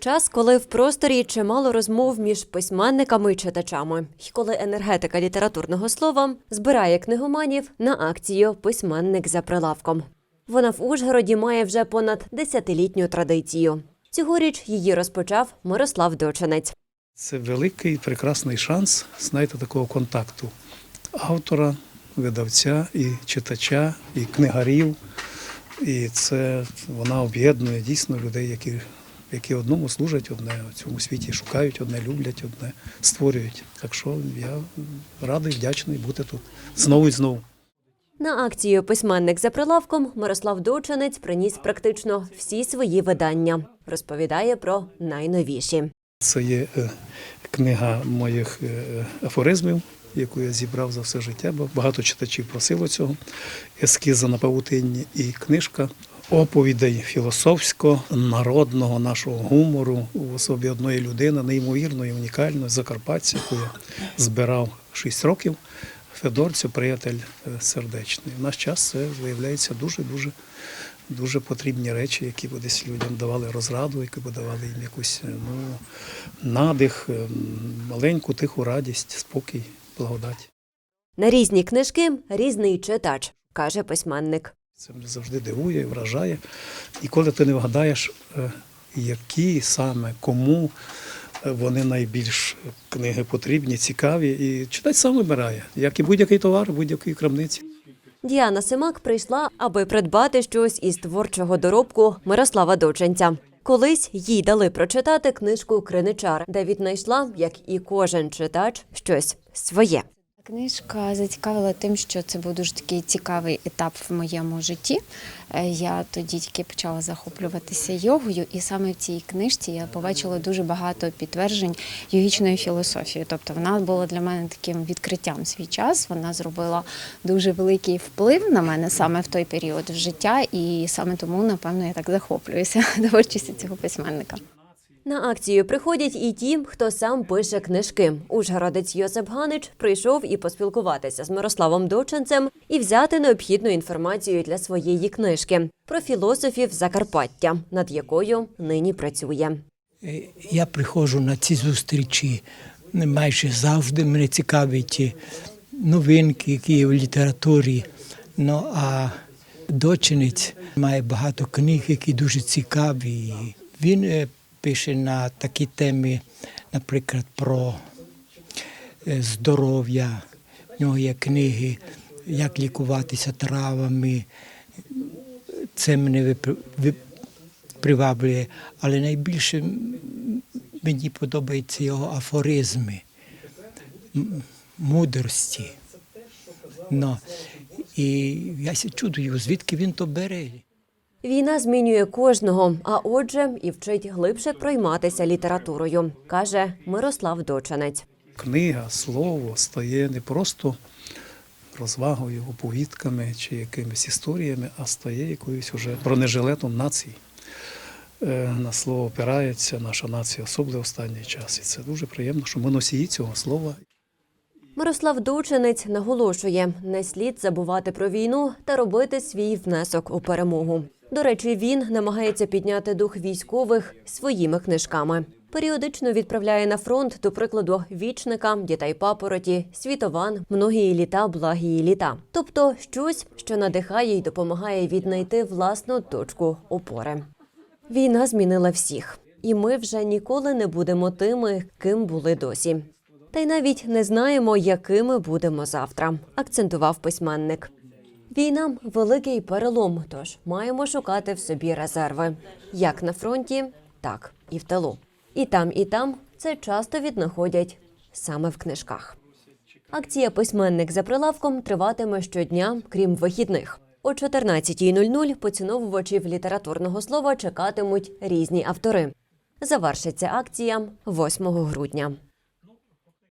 Час, коли в просторі чимало розмов між письменниками і читачами, і коли енергетика літературного слова збирає книгоманів на акцію Письменник за прилавком. Вона в Ужгороді має вже понад десятилітню традицію. Цьогоріч її розпочав Мирослав Дочинець. Це великий прекрасний шанс знаєте, такого контакту автора, видавця і читача, і книгарів. І це вона об'єднує дійсно людей, які, які одному служать, одне в цьому світі шукають, одне люблять, одне створюють. Так що я радий, вдячний бути тут знову і знову. На акцію Письменник за прилавком Мирослав Дочинець приніс практично всі свої видання. Розповідає про найновіші. Це є е, книга моїх е, афоризмів, яку я зібрав за все життя, бо багато читачів просило цього. Ескіза на павутинні і книжка оповідей філософсько-народного нашого гумору в особі одної людини, неймовірної, унікальної, закарпатця, яку я збирав 6 років. Федор це приятель е, сердечний. В наш час це виявляється дуже-дуже дуже потрібні речі, які б десь людям давали розраду, які б давали їм якусь е, ну, надих, е, маленьку тиху радість, спокій, благодать. На різні книжки різний читач, каже письменник. Це мене завжди дивує, вражає. І коли ти не вгадаєш, е, які саме, кому е, вони найбільш книги потрібні, цікаві, і читач сам вибирає, як і будь-який товар, будь-якій крамниці. Діана Симак прийшла, аби придбати щось із творчого доробку Мирослава Доченця. Колись їй дали прочитати книжку Криничар, де віднайшла, як і кожен читач, щось своє. Книжка зацікавила тим, що це був дуже такий цікавий етап в моєму житті. Е, Я тоді тільки почала захоплюватися йогою, і саме в цій книжці я побачила дуже багато підтверджень йогічної філософії. Тобто вона була для мене таким відкриттям свій час. Вона зробила дуже великий вплив на мене саме в той період в життя, і саме тому, напевно, я так захоплююся творчістю цього письменника. На акцію приходять і ті, хто сам пише книжки. Ужгородець Йосип Ганич прийшов і поспілкуватися з Мирославом Доченцем і взяти необхідну інформацію для своєї книжки про філософів Закарпаття, над якою нині працює. Е, Я приходжу на ці зустрічі майже завжди. Мене цікавить новинки, які є в літературі. Ну а дочинець має багато книг, які дуже цікаві. Він е, пише на такі теми, наприклад, про е, здоров'я. В нього є книги, як лікуватися травами. Це мене приваблює, але найбільше мені подобаються його афоризми, мудрості. Ну, і я чудую, звідки він то бере. Війна змінює кожного, а отже, і вчить глибше пройматися літературою, каже Мирослав Доченець. Книга, слово стає не просто розвагою, оповідками чи якимись історіями, а стає якоюсь уже бронежилетом нації. Е, На слово опирається наша нація, особливо останній час. І це дуже приємно, що ми носії цього слова. Мирослав Дочинець наголошує, не слід забувати про війну та робити свій внесок у перемогу. До речі, він намагається підняти дух військових своїми книжками. Періодично відправляє на фронт, до прикладу, вічника, дітей папороті, світован, многії літа, благії літа. Тобто щось, що надихає й допомагає віднайти власну точку опори. Війна змінила всіх, і ми вже ніколи не будемо тими, ким були досі. Та й навіть не знаємо, якими будемо завтра, акцентував письменник. Війна великий перелом, тож маємо шукати в собі резерви як на фронті, так і в тилу. І там, і там це часто віднаходять саме в книжках. Акція Письменник за прилавком триватиме щодня, крім вихідних. О 14.00 поціновувачів літературного слова чекатимуть різні автори. Завершиться акція 8 грудня.